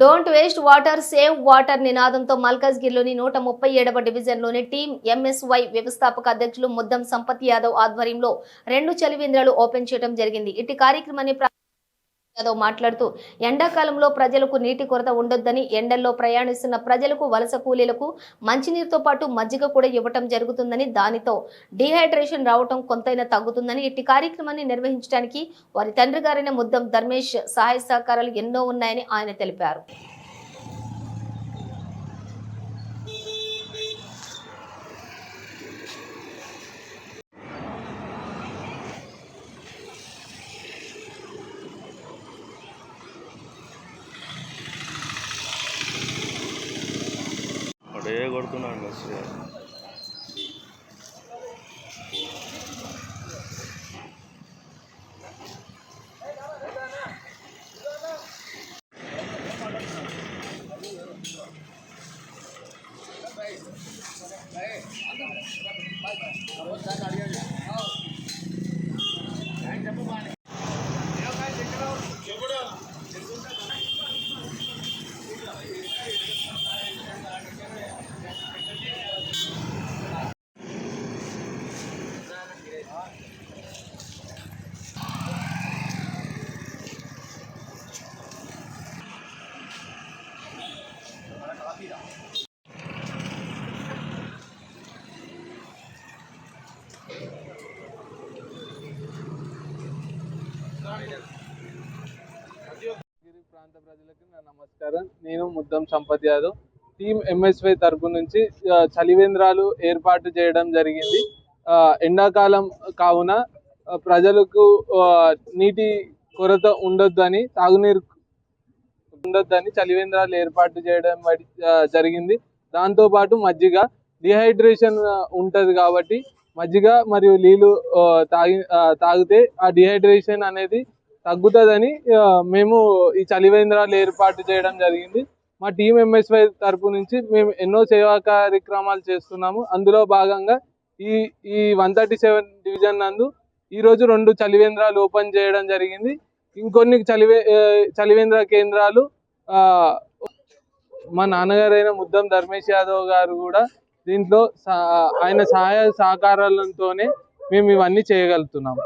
Don't waste water save water నినాదంతో మల్కాజ్గిరిలోని నూట ముప్పై ఏడవ డివిజన్లోని టీం ఎంఎస్వై వ్యవస్థాపక అధ్యక్షులు ముద్దం సంపత్ యాదవ్ ఆధ్వర్యంలో రెండు చలివేంద్రాలు ఓపెన్ చేయడం జరిగింది. ఇటు కార్యక్రమాన్ని యాదవ్ మాట్లాడుతూ ఎండాకాలంలో ప్రజలకు నీటి కొరత ఉండొద్దని ఎండల్లో ప్రయాణిస్తున్న ప్రజలకు వలస కూలీలకు మంచినీరుతో పాటు మజ్జిగ కూడా ఇవ్వటం జరుగుతుందని దానితో డిహైడ్రేషన్ రావటం కొంతైనా తగ్గుతుందని ఇట్టి కార్యక్రమాన్ని నిర్వహించడానికి వారి తండ్రి గారైన ముద్దం ధర్మేష్ సహాయ సహకారాలు ఎన్నో ఉన్నాయని ఆయన తెలిపారు. Donar nasıl yani? Bye. ప్రజలకి నా నమస్కారం. నేను ముద్దం సంపత్ యాదవ్. టీం ఎంఎస్వై తరపు నుంచి చలివేంద్రాలు ఏర్పాటు చేయడం జరిగింది. ఎండాకాలం కావున ప్రజలకు నీటి కొరత ఉండొద్దని తాగునీరు ఉండొద్దని చలివేంద్రాలు ఏర్పాటు చేయడం జరిగింది. దాంతోపాటు మజ్జిగ డిహైడ్రేషన్ ఉంటుంది కాబట్టి మజ్జిగ మరియు నీళ్ళు తాగి తాగితే ఆ డిహైడ్రేషన్ అనేది తగ్గుతుందని మేము ఈ చలివేంద్రాలు ఏర్పాటు చేయడం జరిగింది. మా టీం ఎంఎస్వై తరపు నుంచి మేము ఎన్నో సేవా కార్యక్రమాలు చేస్తున్నాము. అందులో భాగంగా ఈ ఈ వన్ థర్టీ సెవెన్ డివిజన్ నందు ఈరోజు రెండు చలివేంద్రాలు ఓపెన్ చేయడం జరిగింది. ఇంకొన్ని చలివే చలివేంద్ర కేంద్రాలు మా నాన్నగారైన ముద్దం ధర్మేష్ యాదవ్ గారు కూడా దీంట్లో ఆయన సహాయ సహకారాలతోనే మేము ఇవన్నీ చేయగలుగుతున్నాము.